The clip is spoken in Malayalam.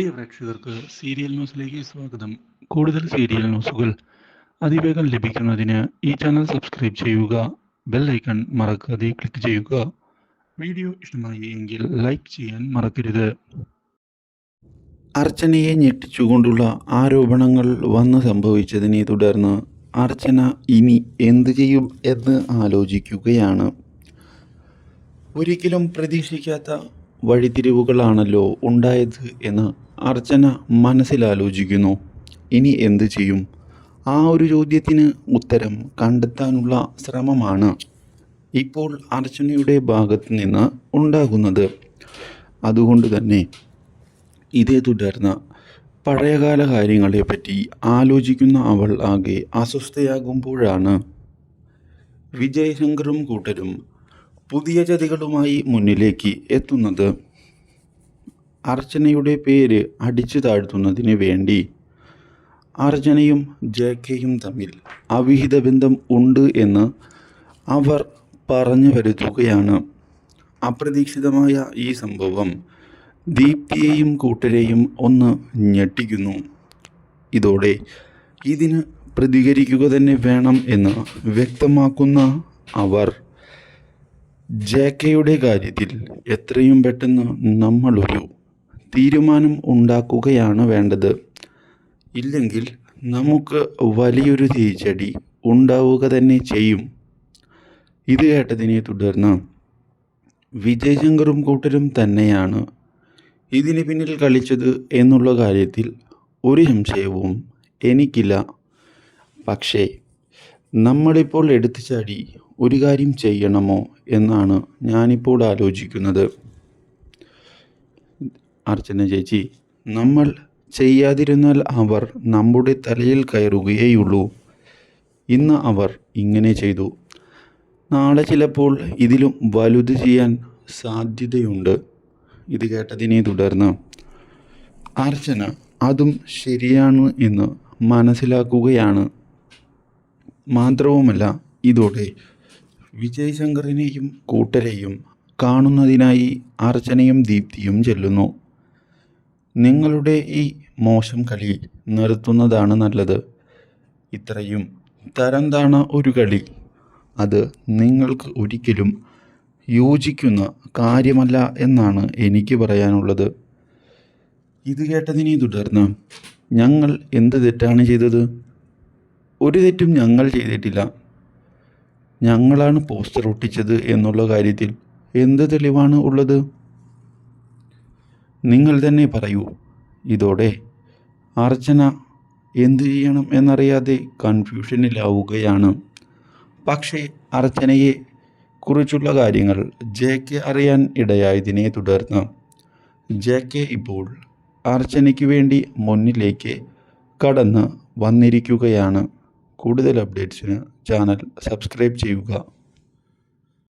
പ്രിയ പ്രേക്ഷകർക്ക് സീരിയൽ ന്യൂസിലേക്ക് സ്വാഗതം. കൂടുതൽ സീരിയൽ ന്യൂസുകൾ അതിവേഗം ലഭിക്കുന്നതിന് ഈ ചാനൽ സബ്സ്ക്രൈബ് ചെയ്യുക ബെൽ ഐക്കൺ മറക്കാതെ ക്ലിക്ക് ചെയ്യുക. വീഡിയോ ഇഷ്ടമായി എങ്കിൽ ലൈക്ക് ചെയ്യാൻ മറക്കരുത്. അർച്ചനയെ ഞെട്ടിച്ചുകൊണ്ടുള്ള ആരോപണങ്ങൾ വന്ന് സംഭവിച്ചതിനെ തുടർന്ന് അർച്ചന ഇനി എന്തു ചെയ്യും എന്ന് ആലോചിക്കുകയാണ്. ഒരിക്കലും പ്രതീക്ഷിക്കാത്ത വഴിത്തിരിവുകളാണല്ലോ ഉണ്ടായത് എന്ന് അർച്ചന മനസ്സിലാലോചിക്കുന്നു. ഇനി എന്തു ചെയ്യും? ആ ഒരു ചോദ്യത്തിന് ഉത്തരം കണ്ടെത്താനുള്ള ശ്രമമാണ് ഇപ്പോൾ അർച്ചനയുടെ ഭാഗത്ത് നിന്ന് ഉണ്ടാകുന്നത്. അതുകൊണ്ട് തന്നെ ഇതേ തുടർന്ന് പഴയകാല കാര്യങ്ങളെപ്പറ്റി ആലോചിക്കുന്ന അവൾ ആകെ അസ്വസ്ഥയാകുമ്പോഴാണ്. വിജയശങ്കറും കൂട്ടരും പുതിയ ചതികളുമായി മുന്നിലേക്ക് എത്തുന്നത് അർച്ചനയുടെ പേര് അടിച്ചു താഴ്ത്തുന്നതിന് വേണ്ടി. അർച്ചനയും ജെ കെയും തമ്മിൽ അവിഹിത ബന്ധം ഉണ്ട് എന്ന് അവർ പറഞ്ഞു വരുത്തുകയാണ്. അപ്രതീക്ഷിതമായ ഈ സംഭവം ദീപ്തിയെയും കൂട്ടരെയും ഒന്ന് ഞെട്ടിക്കുന്നു. ഇതോടെ ഇതിന് പ്രതികരിക്കുക തന്നെ വേണം എന്ന് വ്യക്തമാക്കുന്ന അവർ ജെ കെയുടെ കാര്യത്തിൽ എത്രയും പെട്ടെന്ന് നമ്മളൊരു തീരുമാനം ഉണ്ടാക്കുകയാണ് വേണ്ടത്. ഇല്ലെങ്കിൽ നമുക്ക് വലിയൊരു തിരിച്ചടി ഉണ്ടാവുക തന്നെ ചെയ്യും. ഇത് കേട്ടതിനെ തുടർന്ന് വിജയശങ്കറും കൂട്ടരും തന്നെയാണ് ഇതിന് പിന്നിൽ കളിച്ചത് എന്നുള്ള കാര്യത്തിൽ ഒരു സംശയവും എനിക്കില്ല. പക്ഷേ നമ്മളിപ്പോൾ എടുത്തു ചാടി ഒരു കാര്യം ചെയ്യണമോ എന്നാണ് ഞാനിപ്പോൾ ആലോചിക്കുന്നത്. അർച്ചന ചേച്ചി നമ്മൾ ചെയ്യാതിരുന്നാൽ അവർ നമ്മുടെ തലയിൽ കയറുകയേയുള്ളൂ. ഇന്ന് അവർ ഇങ്ങനെ ചെയ്തു. നാളെ ചിലപ്പോൾ ഇതിലും വലുത് ചെയ്യാൻ സാധ്യതയുണ്ട്. ഇത് കേട്ടതിനെ തുടർന്ന് അർച്ചന അതും ശരിയാണ് എന്ന് മനസ്സിലാക്കുകയാണ്. മാത്രവുമല്ല ഇതോടെ വിജയ് ശങ്കറിനെയും കൂട്ടരെയും കാണുന്നതിനായി അർച്ചനയും ദീപ്തിയും ചെല്ലുന്നു. നിങ്ങളുടെ ഈ മോശം കളി നിർത്തുന്നതാണ് നല്ലത്. ഇത്രയും തരം താണ ഒരു കളി. അത് നിങ്ങൾക്ക് ഒരിക്കലും യോജിക്കുന്ന കാര്യമല്ല എന്നാണ് എനിക്ക് പറയാനുള്ളത്. ഇത് കേട്ടതിനെ തുടർന്ന് ഞങ്ങൾ എന്ത് തെറ്റാണ് ചെയ്തത്? ഒരു തെറ്റും ഞങ്ങൾ ചെയ്തിട്ടില്ല. ഞങ്ങളാണ് പോസ്റ്റർ ഒട്ടിച്ചത് എന്നുള്ള കാര്യത്തിൽ എന്ത് തെളിവാണ് ഉള്ളത്? നിങ്ങൾ തന്നെ പറയൂ. ഇതോടെ അർച്ചന എന്തു ചെയ്യണം എന്നറിയാതെ കൺഫ്യൂഷനിലാവുകയാണ്. പക്ഷേ അർച്ചനയെ കുറിച്ചുള്ള കാര്യങ്ങൾ ജെ കെ അറിയാൻ ഇടയായതിനെ തുടർന്ന് ജെ കെ ഇപ്പോൾ അർച്ചനയ്ക്ക് വേണ്ടി മുന്നിലേക്ക് കടന്ന് വന്നിരിക്കുകയാണ്. കൂടുതൽ അപ്ഡേറ്റ്സിന് ചാനൽ സബ്സ്ക്രൈബ് ചെയ്യുക.